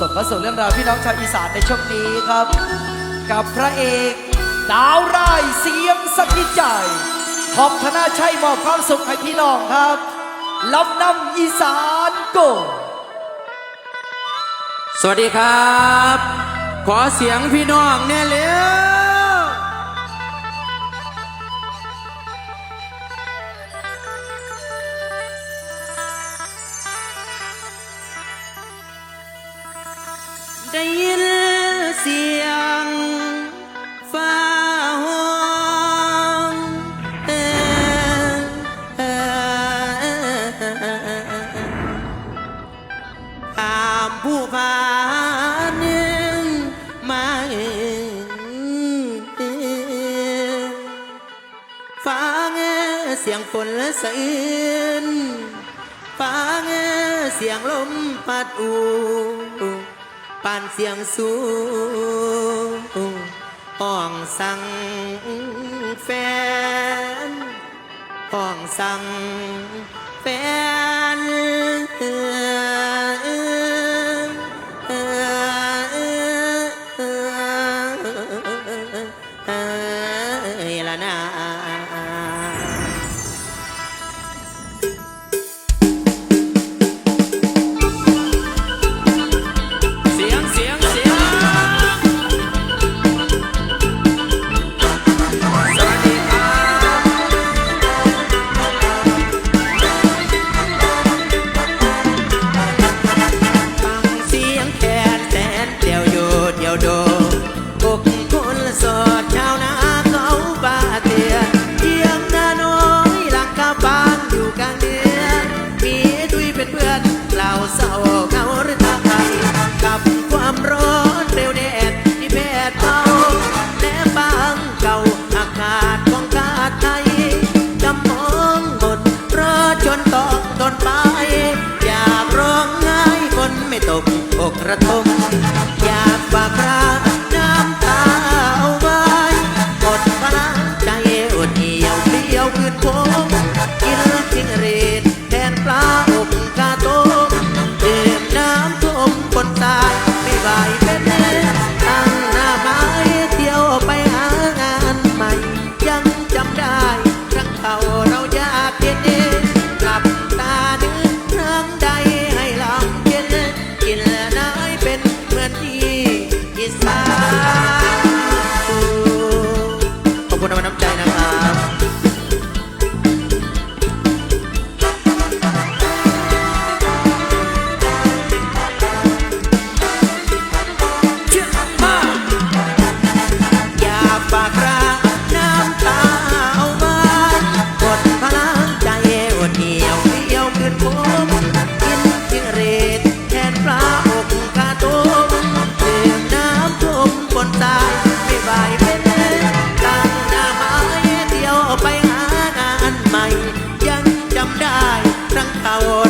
ส่งเข้าส่งเรื่องราวพี่น้องชาวอีสานในช่วงนี้ครับ กับพระเอกดาวไร่เสียงสะกิดใจขอบธนาชัยมอบความสุขให้พี่น้องครับลำนำอีสานโกสวัสดีครับ ขอเสียงพี่น้องแน่เลย ได้ยินเสียงฟ้าห้องเอามผู้พานึงมาฟังเสียงฝนและเสียงฟังเสียงลมพัดอู่ ปานเสียงสูงห้องสังแฟนห้องสังแฟนละนา บาตั้งนาหเที่ยวไปงานใหม่ ยังจำได้รังเก่